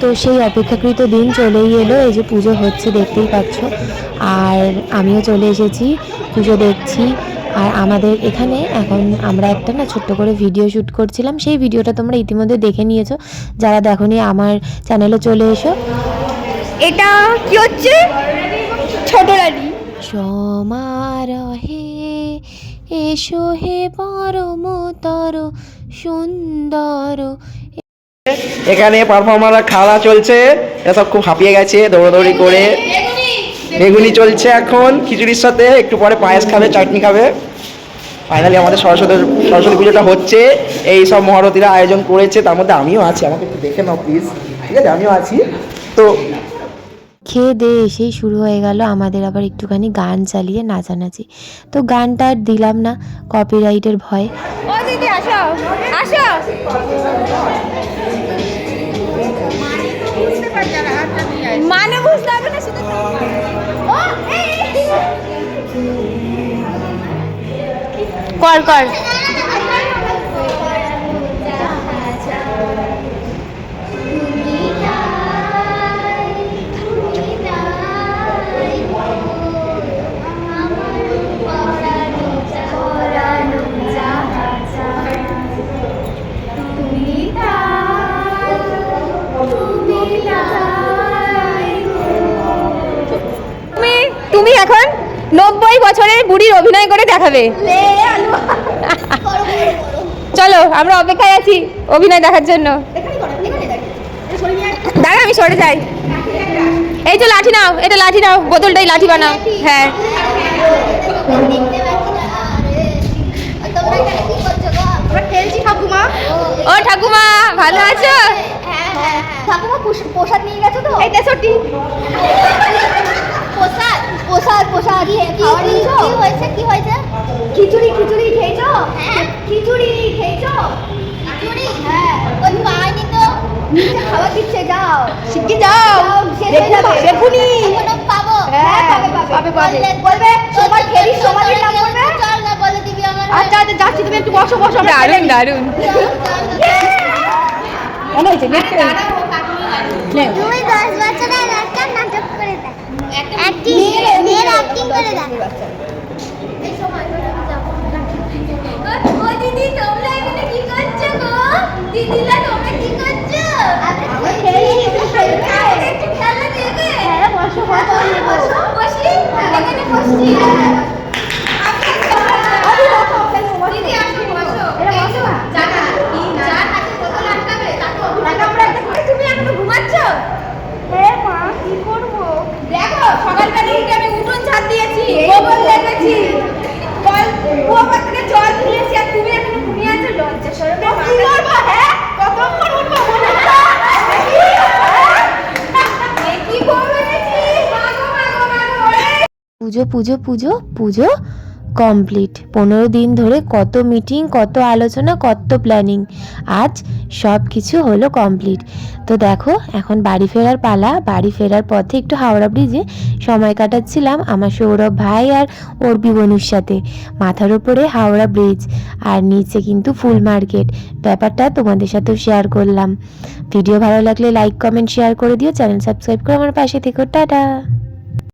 তো সেই অপেক্ষাকৃত দিন চলেই এলো এই যে পুজো হচ্ছে দেখতেই পাচ্ছ। আর আমিও চলে এসেছি পুজো দেখছি। আর আমাদের এখানে এখন আমরা একটা না ছোট্ট করে ভিডিও শ্যুট করছিলাম সেই ভিডিওটা তোমরা ইতিমধ্যে দেখে নিয়েছো। যারা দেখোনি আমার চ্যানেলে চলে এসো। এটা কি হচ্ছে? ছোট রানী। সমারহে এসো হে পরমতর সুন্দর। এখানে পারফর্মাররা খাওয়া চলছে। এসব খুব হাঁপিয়ে গেছে দৌড়াদৌড়ি করে। বেগুনি চলছে এখন খিচুড়ির সাথে একটু পরে পায়েস খাবে চাটনি খাবে। ফাইনালি আমাদের সরস্বতী সরস্বতী পুজোটা হচ্ছে। এই সব মহারথীরা আয়োজন করেছে তার মধ্যে আমিও আছি আমাকে একটু দেখে নাও প্লিজ ঠিক আছে আমিও আছি। তো খেয়ে দিয়ে এসেই শুরু হয়ে গেল আমাদের আবার একটুখানি গান চালিয়ে নাচানাচি। তো গানটা আর দিলাম না কপিরাইটের ভয়। ও দিদি আসো আসো। কর কর তুমি তুমি এখন নব্বই বছরের বুড়ির অভিনয় করে দেখাবে। চলো আমরা অপেক্ষায় আছি অভিনয় দেখার জন্য। দাঁড়া আমি সরে যাই। এই তো লাঠি নাও এটা লাঠি নাও বোতলটাই লাঠি বানাও। হ্যাঁ। ও ঠাকুমা ভালো আছো? ঠাকুমা পোশ- প্রসাদ নিয়ে গেছো তো? এই তেষট্টি প্রসাদ প্রসাদ কি খাওয়া হয়েছে কি হয়েছে? খিচুড়ি খিচুড়ি খেয়েছো? হ্যাঁ। খিচুড়ি খেয়েছো? খিচুড়ি? হ্যাঁ। ওই পাইনি তো। নিচে খাবার দিচ্ছে যাও। শিগগির যাও। দেখুন, পাবো। হ্যাঁ, পাবে পাবে। পাবে। বলবে তোমার ফেরি সমাধির নাম বলবে? চল না বলে দিবি আমার আচ্ছা আচ্ছা যাচ্ছি তুমি একটু বসো বসো দারুণ দারুণ। মনে হয়েছে? করে নে। তুমি দশ বছরের একটা নাটক করে দেখ অ্যাক্টিং মেয়ের অ্যাক্টিং করে দেখ ও দিদি তোমরা এখানে কি করছ গো দিদিরা তোমরা কি করছ আমরা খেলছি একটু খেলা দেবে হ্যাঁ বসো বসো বসি এখানে বসছি দিদি আসো বসো বসো জানা কি না তাকে কত লাগাবে তাকে তুমি এখনও ঘুমাচ্ছ হ্যাঁ মা কি করব দেখো সকালবেলা উঠে আমি উঠোন ছাদ দিয়েছি গোবর লেপেছি কল কুয়াপার থেকে জল নিয়েছি আর তুমি এখনও ঘুমিয়ে আছো লজ্জা সরবে কি করব হ্যাঁ কতক্ষণ উঠবো মনে কি করবে নাকি মাগো মাগো মাগো ওরে পুজো পুজো পুজো পুজো কমপ্লিট পনেরো দিন ধরে কত মিটিং কত আলোচনা, কত প্ল্যানিং আজ সব কিছু হলো কমপ্লিট তো দেখো, এখন বাড়ি ফেরার পালা। বাড়ি ফেরার পথে একটু হাওড়া ব্রিজে সময় কাটাচ্ছিলাম আমার সৌরভ ভাই আর ওর বিবনুর সাথে। মাথার উপরে হাওড়া ব্রিজ আর নিচে কিন্তু ফুল মার্কেট ব্যাপারটা তোমাদের সাথেও শেয়ার করলাম। ভিডিও ভালো লাগলে লাইক কমেন্ট শেয়ার করে দিও। চ্যানেল সাবস্ক্রাইব করে আমার পাশে থেকো। টাটা!